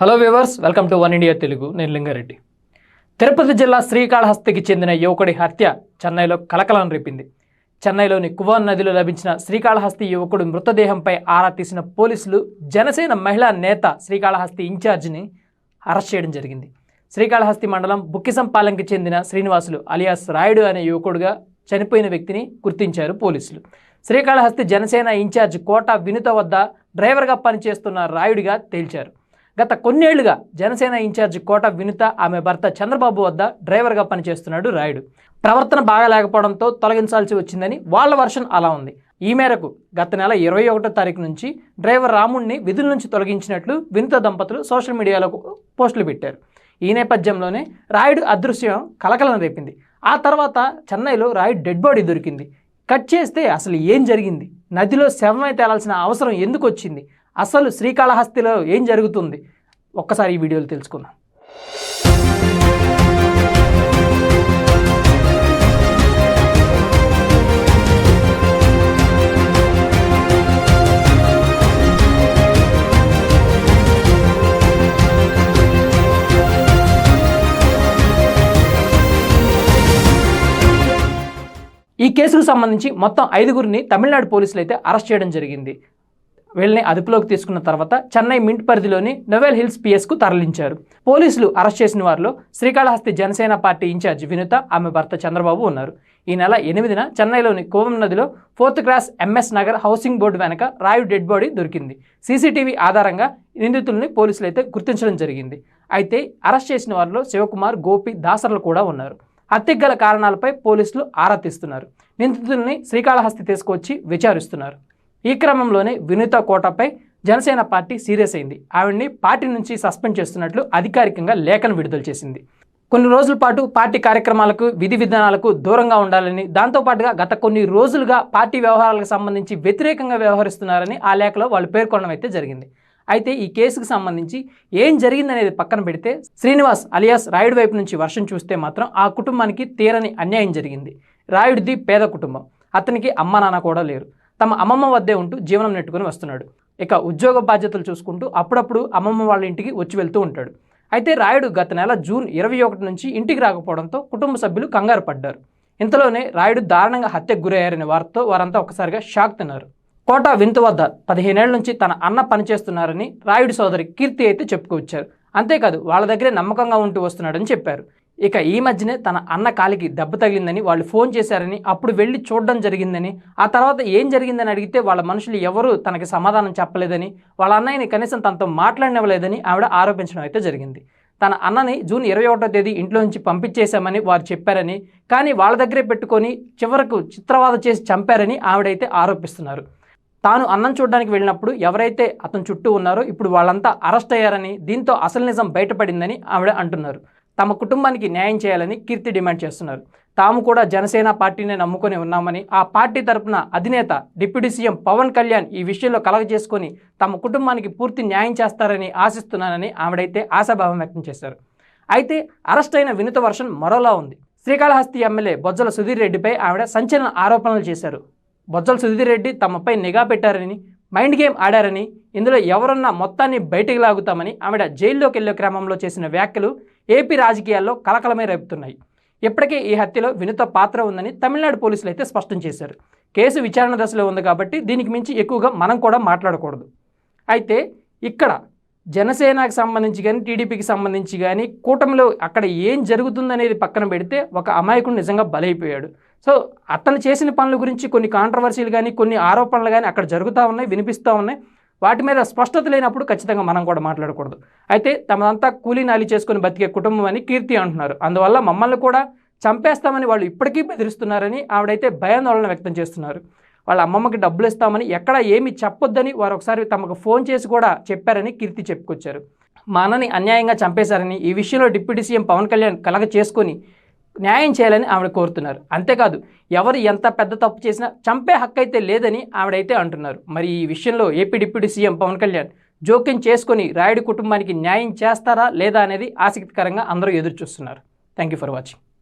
Hello viewers welcome to one India Telugu నేను లింగారెడ్డి. తిరుపతి జిల్లా శ్రీకాళహస్తికి చెందిన యువకుడి హత్య చెన్నైలో కలకలం రేపింది. చెన్నైలోని కువాన్ నదిలో లభించిన శ్రీకాళహస్తి యువకుడు మృతదేహంపై ఆరా తీసిన పోలీసులు జనసేన మహిళా నేత శ్రీకాళహస్తి ఇన్ఛార్జిని అరెస్ట్ చేయడం జరిగింది. శ్రీకాళహస్తి మండలం బుక్కిసంపాలెంకి చెందిన శ్రీనివాసులు అలియాస్ రాయుడు అనే యువకుడుగా చనిపోయిన వ్యక్తిని గుర్తించారు పోలీసులు. శ్రీకాళహస్తి జనసేన ఇన్ఛార్జ్ కోట వినుత వద్ద డ్రైవర్గా పనిచేస్తున్న రాయుడిగా తేల్చారు. గత కొన్నేళ్ళుగా జనసేన ఇన్ఛార్జ్ కోట వినుత ఆమె భర్త చంద్రబాబు వద్ద డ్రైవర్గా పనిచేస్తున్నాడు రాయుడు. ప్రవర్తన బాగా లేకపోవడంతో తొలగించాల్సి వచ్చిందని వాళ్ళ వర్షన్ అలా ఉంది. ఈ మేరకు గత నెల ఇరవై ఒకటో తారీఖు నుంచి డ్రైవర్ రాముణ్ణి విధుల నుంచి తొలగించినట్లు వినుత దంపతులు సోషల్ మీడియాలో పోస్టులు పెట్టారు. ఈ నేపథ్యంలోనే రాయుడు అదృశ్యం కలకలం రేపింది. ఆ తర్వాత చెన్నైలో రాయుడు డెడ్ బాడీ దొరికింది. కట్ చేస్తే అసలు ఏం జరిగింది? నదిలో శవమై తేలాల్సిన అవసరం ఎందుకు వచ్చింది? అసలు శ్రీకాళహస్తిలో ఏం జరుగుతుంది? ఒక్కసారి ఈ వీడియోలు తెలుసుకుందాం. ఈ కేసుకు సంబంధించి మొత్తం ఐదుగురిని తమిళనాడు పోలీసులు అయితే అరెస్ట్ చేయడం జరిగింది. వీళ్ళని అదుపులోకి తీసుకున్న తర్వాత చెన్నై మింట్ పరిధిలోని నొవెల్ హిల్స్ పిఎస్కు తరలించారు. పోలీసులు అరెస్ట్ చేసిన వారిలో శ్రీకాళహస్తి జనసేన పార్టీ ఇన్ఛార్జ్ వినుత ఆమె భర్త చంద్రబాబు ఉన్నారు. ఈ నెల ఎనిమిదిన చెన్నైలోని కోవం నదిలో fourth class MS Nagar housing board వెనక రాయు డెడ్ బాడీ దొరికింది. సీసీటీవీ ఆధారంగా నిందితుల్ని పోలీసులు అయితే గుర్తించడం జరిగింది. అయితే అరెస్ట్ చేసిన వారిలో శివకుమార్ గోపి దాసర్లు కూడా ఉన్నారు. హత్యకు గల కారణాలపై పోలీసులు ఆరా తీస్తున్నారు. నిందితుల్ని శ్రీకాళహస్తి తీసుకొచ్చి విచారిస్తున్నారు. ఈ క్రమంలోనే వినూత కోటపై జనసేన పార్టీ సీరియస్ అయింది. ఆవిడ్ని పార్టీ నుంచి సస్పెండ్ చేస్తున్నట్లు అధికారికంగా లేఖను విడుదల చేసింది. కొన్ని రోజుల పాటు పార్టీ కార్యక్రమాలకు విధి విధానాలకు దూరంగా ఉండాలని దాంతోపాటుగా గత కొన్ని రోజులుగా పార్టీ వ్యవహారాలకు సంబంధించి వ్యతిరేకంగా వ్యవహరిస్తున్నారని ఆ లేఖలో వాళ్ళు పేర్కొనడం అయితే జరిగింది. అయితే ఈ కేసుకు సంబంధించి ఏం జరిగిందనేది పక్కన పెడితే శ్రీనివాస్ అలియాస్ రాయుడు వైపు నుంచి వర్షం చూస్తే మాత్రం ఆ కుటుంబానికి తీరని అన్యాయం జరిగింది. రాయుడిది పేద కుటుంబం. అతనికి అమ్మ నాన్న కూడా లేరు. తమ అమ్మమ్మ వద్దే ఉంటూ జీవనం నెట్టుకుని వస్తున్నాడు. ఇక ఉద్యోగ బాధ్యతలు చూసుకుంటూ అప్పుడప్పుడు అమ్మమ్మ వాళ్ళ ఇంటికి వచ్చి వెళ్తూ ఉంటాడు. అయితే రాయుడు గత నెల జూన్ ఇరవై ఒకటి నుంచి ఇంటికి రాకపోవడంతో కుటుంబ సభ్యులు కంగారు పడ్డారు. ఇంతలోనే రాయుడు దారుణంగా హత్యకు గురయ్యారనే వారితో వారంతా ఒకసారిగా షాక్ తిన్నారు. కోట వింత వద్ద పదిహేనేళ్ళ నుంచి తన అన్న పనిచేస్తున్నారని రాయుడి సోదరి కీర్తి అయితే చెప్పుకొచ్చారు. అంతేకాదు వాళ్ళ దగ్గరే నమ్మకంగా ఉంటూ వస్తున్నాడని చెప్పారు. ఇక ఈ మధ్యనే తన అన్న కాలికి దెబ్బ తగిలిందని వాళ్ళు ఫోన్ చేశారని అప్పుడు వెళ్ళి చూడడం జరిగిందని ఆ తర్వాత ఏం జరిగిందని అడిగితే వాళ్ళ మనుషులు ఎవరూ తనకి సమాధానం చెప్పలేదని వాళ్ళ అన్నయ్యని కనీసం తనతో మాట్లాడనివ్వలేదని ఆవిడ ఆరోపించడం అయితే జరిగింది. తన అన్నని జూన్ ఇరవై ఒకటో తేదీ ఇంట్లో నుంచి పంపించేశామని వారు చెప్పారని కానీ వాళ్ళ దగ్గరే పెట్టుకొని చివరకు చిత్రవాద చేసి చంపారని ఆవిడైతే ఆరోపిస్తున్నారు. తాను అన్నం చూడడానికి వెళ్ళినప్పుడు ఎవరైతే అతని చుట్టూ ఉన్నారో ఇప్పుడు వాళ్ళంతా అరెస్ట్ అయ్యారని దీంతో అసలు నిజం బయటపడిందని ఆవిడ అంటున్నారు. తమ కుటుంబానికి న్యాయం చేయాలని కీర్తి డిమాండ్ చేస్తున్నారు. తాము కూడా జనసేన పార్టీనే నమ్ముకొని ఉన్నామని ఆ పార్టీ తరపున అధినేత డిప్యూటీ సీఎం పవన్ కళ్యాణ్ ఈ విషయంలో కలగజేసుకొని తమ కుటుంబానికి పూర్తి న్యాయం చేస్తారని ఆశిస్తున్నానని ఆవిడైతే ఆశాభావం వ్యక్తం చేశారు. అయితే అరెస్ట్ అయిన వినుత వర్షన్ మరోలా ఉంది. శ్రీకాళహస్తి ఎమ్మెల్యే బొజ్జల సుధీర్ రెడ్డిపై ఆవిడ సంచలన ఆరోపణలు చేశారు. బొజ్జల సుధీర్ రెడ్డి తమపై నిఘా పెట్టారని మైండ్ గేమ్ ఆడారని ఇందులో ఎవరన్నా మొత్తాన్ని బయటికి లాగుతామని ఆవిడ జైల్లోకి వెళ్ళే క్రమంలో చేసిన వ్యాఖ్యలు ఏపీ రాజకీయాల్లో కలకలమే రేపుతున్నాయి. ఇప్పటికే ఈ హత్యలో వినుత పాత్ర ఉందని తమిళనాడు పోలీసులు అయితే స్పష్టం చేశారు. కేసు విచారణ దశలో ఉంది కాబట్టి దీనికి మించి ఎక్కువగా మనం కూడా మాట్లాడకూడదు. అయితే ఇక్కడ జనసేనకు సంబంధించి కానీ టీడీపీకి సంబంధించి కానీ కూటమిలో అక్కడ ఏం జరుగుతుందనేది పక్కన పెడితే ఒక అమాయకుడు నిజంగా బలైపోయాడు. సో అతను చేసిన పనుల గురించి కొన్ని కాంట్రవర్సీలు కానీ కొన్ని ఆరోపణలు కానీ అక్కడ జరుగుతూ ఉన్నాయి వినిపిస్తూ ఉన్నాయి. వాటి మీద స్పష్టత లేనప్పుడు ఖచ్చితంగా మనం కూడా మాట్లాడకూడదు. అయితే తమదంతా కూలీ నాలి చేసుకుని బతికే కుటుంబం అని కీర్తి అంటున్నారు. అందువల్ల మమ్మల్ని కూడా చంపేస్తామని వాళ్ళు ఇప్పటికీ బెదిరిస్తున్నారని ఆవిడైతే భయాందోళన వ్యక్తం చేస్తున్నారు. వాళ్ళ అమ్మమ్మకి డబ్బులు ఇస్తామని ఎక్కడ ఏమి చెప్పొద్దని వారు ఒకసారి తమకు ఫోన్ చేసి కూడా చెప్పారని కీర్తి చెప్పుకొచ్చారు. మా అన్నని అన్యాయంగా చంపేశారని ఈ విషయంలో డిప్యూటీ సీఎం పవన్ కళ్యాణ్ కలగ చేసుకొని న్యాయం చేయాలని ఆవిడ కోరుతున్నారు. అంతేకాదు ఎవరు ఎంత పెద్ద తప్పు చేసినా చంపే హక్కు అయితే లేదని ఆవిడైతే అంటున్నారు. మరి ఈ విషయంలో AP deputy CM Pawan Kalyan జోక్యం చేసుకొని రాయుడి కుటుంబానికి న్యాయం చేస్తారా లేదా అనేది ఆసక్తికరంగా అందరూ ఎదురు చూస్తున్నారు థ్యాంక్ యూ ఫర్ వాచింగ్.